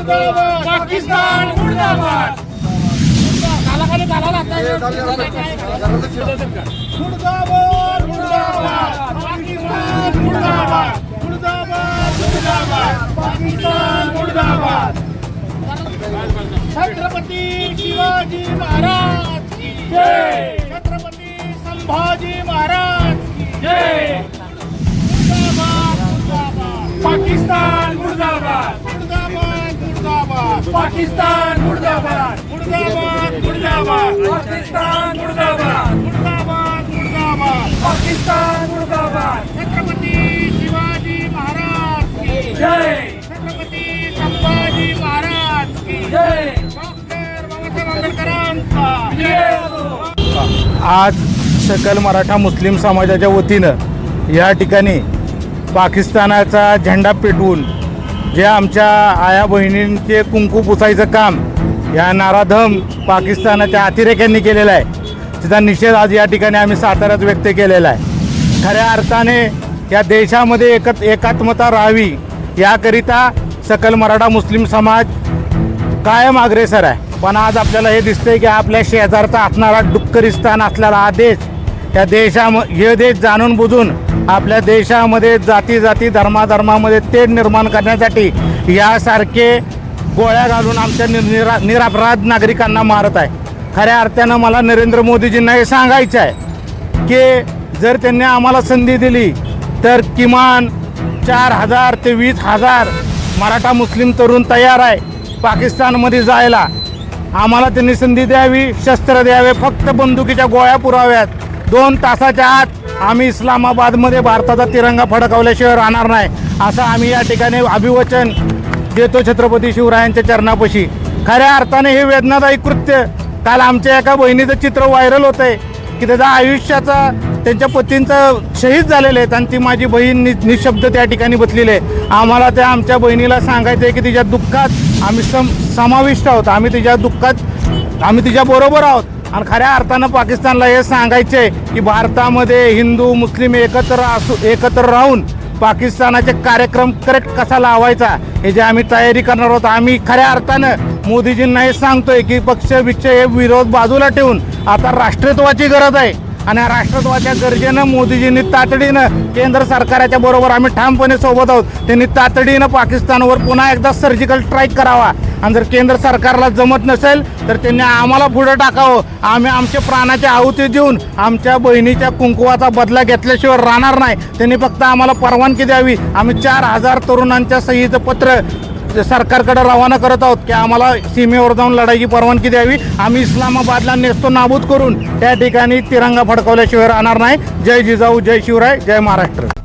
मुर्दाबाद! पाकिस्तान मुर्दाबाद! कालाखाली घाला मुर्दाबाद मुर्दाबाद! पाकिस्तान मुर्दाबाद! मुर्दाबाद मुर्दाबाद! पाकिस्तान मुर्दाबाद! छत्रपती शिवाजी महाराज की जय! छत्रपती संभाजी महाराज की जय! मुर्दाबाद मुर्दाबाद! पाकिस्तान पाकिस्तान मुर्दाबाद. मुर्दाबाद मुर्दाबाद. पाकिस्तान मुर्दाबाद. मुर्दाबाद मुर्दाबाद. पाकिस्तान मुर्दाबाद. छत्रपती शिवाजी महाराज की जय. छत्रपती संभाजी महाराज की जय. डॉक्टर बाबासाहेब आंबेडकरांचा जय. आज सकल मराठा मुस्लिम समाजाच्या वतीनं या ठिकाणी पाकिस्तानाचा झेंडा पेटवून जे आमच्या आया बहिणींचे कुंकू पुसायचं काम या नाराधम पाकिस्तानाच्या अतिरेक्यांनी केलेलं आहे. त्याचा निषेध आज या ठिकाणी आम्ही साताऱ्यात व्यक्त केलेला आहे. खऱ्या अर्थाने या देशामध्ये एकत एकात्मता राहावी याकरिता सकल मराठा मुस्लिम समाज कायम अग्रेसर आहे. पण आज आपल्याला हे दिसतंय की आपल्या शेजारचा असणारा डुक्करिस्तान असलेला हा देश या देशाम हे देश जाणून बुजून आपल्या देशामध्ये जाती जाती धर्माधर्मामध्ये तेढ निर्माण करण्यासाठी यासारखे गोळ्या घालून आमच्या निरा निरापराध नागरिकांना मारत आहे. खऱ्या अर्थानं मला नरेंद्र मोदीजींना हे सांगायचं आहे की जर त्यांनी आम्हाला संधी दिली तर किमान चार हजार ते वीस हजार मराठा मुस्लिम तरुण तयार आहे पाकिस्तानमध्ये जायला. आम्हाला त्यांनी संधी द्यावी शस्त्र द्यावे फक्त बंदुकीच्या गोळ्या पुराव्यात. दोन तासाच्या आत आम्ही इस्लामाबादमध्ये भारताचा तिरंगा फडकावल्याशिवाय राहणार नाही असं आम्ही या ठिकाणी अभिवचन देतो छत्रपती शिवरायांच्या चरणापाशी. खऱ्या अर्थाने हे वेदनादायी कृत्य काल आमच्या एका बहिणीचं चित्र व्हायरल होत आहे की त्याचा आयुष्याचा त्यांच्या पतींचं शहीद झालेलं आहे आणि ती माझी बहीण नि निशब्द त्या ठिकाणी बसलेली आहे. आम्हाला त्या आमच्या बहिणीला सांगायचं आहे की तिच्या दुःखात आम्ही सम समाविष्ट आहोत. आम्ही तिच्या दुःखात आम्ही तिच्या बरोबर आहोत. आणि खऱ्या अर्थानं पाकिस्तानला हे सांगायचं आहे की भारतामध्ये हिंदू मुस्लिम एकत्र असू एकत्र राहून पाकिस्तानाचे कार्यक्रम करेक्ट कसा लावायचा हे जे आम्ही तयारी करणार आहोत आम्ही खऱ्या अर्थानं मोदीजींना हे सांगतोय की पक्ष विक्ष हे विरोध बाजूला ठेवून आता राष्ट्रत्वाची गरज आहे. आणि राष्ट्रत्वाच्या गरजेनं मोदीजींनी तातडीनं केंद्र सरकारच्या बरोबर आम्ही ठामपणे सोबत आहोत. त्यांनी तातडीनं पाकिस्तानवर पुन्हा एकदा सर्जिकल स्ट्राईक करावा. आणि जर केंद्र सरकारला जमत नसेल तर त्यांनी आम्हाला पुढं टाकावं. आम्ही आमच्या प्राणाची आहुती देऊन आमच्या बहिणीच्या कुंकुवाचा बदला घेतल्याशिवाय राहणार नाही. त्यांनी फक्त आम्हाला परवानगी द्यावी. आम्ही चार हजार तरुणांच्या सहीचं पत्र सरकारकडे रवाना करत आहोत की आम्हाला सीमेवर जाऊन लढाईची परवानगी द्यावी. आम्ही इस्लामाबादला नेसतो नाबूद करून त्या ठिकाणी तिरंगा फडकवल्याशिवाय राहणार नाही. जय जिजाऊ जय शिवराय जय महाराष्ट्र.